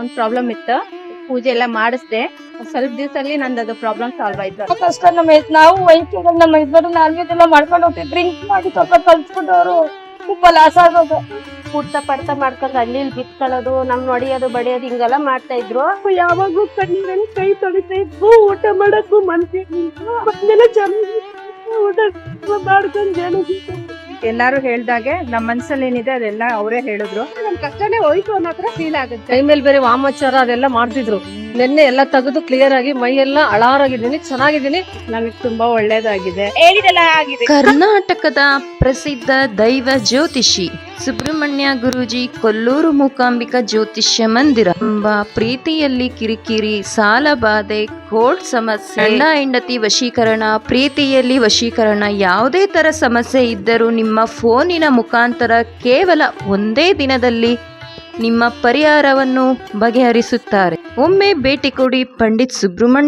ಒಂದ್ ಪ್ರಾಬ್ಲಮ್ ಇತ್ತು. ಪೂಜೆ ಎಲ್ಲ ಮಾಡಿಸ್ದೆ. ಸ್ವಲ್ಪ ದಿವಸದಲ್ಲಿ ನಂದು ಅದು ಪ್ರಾಬ್ಲಮ್ ಸಾಲ್ವ್ ಆಯ್ತು. ಕಷ್ಟ ನಮ್ಮ ನಾವು ವೈದ್ಯರು ನಮ್ಮ ಇಬ್ಬರು ನಾನ್ ವೆಜ್ ಎಲ್ಲ ಮಾಡ್ಕೊಂಡು ಹೋಗ್ತೀವಿ ಡ್ರಿಂಕ್ ಮಾಡಿ ಸ್ವಲ್ಪ ಕಲ್ಸ್ಬಿಟ್ಟವ್ರು. ತುಂಬಾ ಲಾಸ್ ಆಗೋದು. ಕುಡ್ತ ಪಡ್ತ ಮಾಡ್ಕೊಂಡು ಅಲ್ಲಿ ಇಲ್ಲಿ ಬಿತ್ಕೊಳ್ಳೋದು ನಮ್ ನೋಡಿಯೋದು ಬಡಿಯೋದು ಹಿಂಗೆಲ್ಲ ಮಾಡ್ತಾ ಇದ್ರು. ಯಾವಾಗೂ ಕಣ್ಣಿನಲ್ಲಿ ಕೈ ತೊಳಿತಾ ಇದ್ವು. ಊಟ ಮಾಡಕ್ಕೂ ಮನ್ಸಿಗೆ ಊಟ ಮಾಡ್ಕೊಂಡು ಜನ ಎಲ್ಲಾರು ಹೇಳ್ದಾಗೆ ನಮ್ಮ ಮನ್ಸಲ್ಲಿ ಏನಿದೆ ಅದೆಲ್ಲ ಅವರೇ ಹೇಳಿದ್ರು. ನಮ್ ಕಷ್ಟನೇ ಹೋಯ್ತು ಅನ್ನೋ ಹತ್ರ ಫೀಲ್ ಆಗುತ್ತೆ. ಕೈ ಮೇಲೆ ಬೇರೆ ವಾಮಾಚಾರ ಅದೆಲ್ಲ ಮಾಡ್ತಿದ್ರು. ನಿನ್ನೆ ಎಲ್ಲ ತೆಗೆದು ಕ್ಲಿಯರ್ ಆಗಿ ಮೈ ಎಲ್ಲ ಅಳಾರಾಗಿದ್ದೀನಿ ಚೆನ್ನಾಗಿದ್ದೀನಿ. ನನಗೆ ತುಂಬಾ ಒಳ್ಳೇದಾಗಿದೆ. ಕರ್ನಾಟಕದ ಪ್ರಸಿದ್ಧ ದೈವ ಜ್ಯೋತಿಷಿ. ಸುಬ್ರಹ್ಮಣ್ಯ ಗುರೂಜಿ ಕೊಲ್ಲೂರು ಮೂಕಾಂಬಿಕಾ ಜ್ಯೋತಿಷ್ಯ ಮಂದಿರ. ಎಂಬ ಪ್ರೀತಿಯಲ್ಲಿ ಕಿರಿಕಿರಿ, ಸಾಲ ಬಾಧೆ, ಕೋರ್ಟ್ ಸಮಸ್ಯೆ ಎಲ್ಲ ಹೆಂಡತಿ ವಶೀಕರಣ, ಪ್ರೀತಿಯಲ್ಲಿ ವಶೀಕರಣ, ಯಾವುದೇ ತರ ಸಮಸ್ಯೆ ಇದ್ದರೂ ನಿಮ್ಮ ಫೋನಿನ ಮುಖಾಂತರ ಕೇವಲ ಒಂದೇ ದಿನದಲ್ಲಿ ನಿಮ್ಮ ಪರಿಹಾರವನ್ನು ಬಗೆಹರಿಸುತ್ತಾರೆ. ಒಮ್ಮೆ ಭೇಟಿ ಕೊಡಿ ಪಂಡಿತ್ ಸುಬ್ರಹ್ಮಣ್ಯ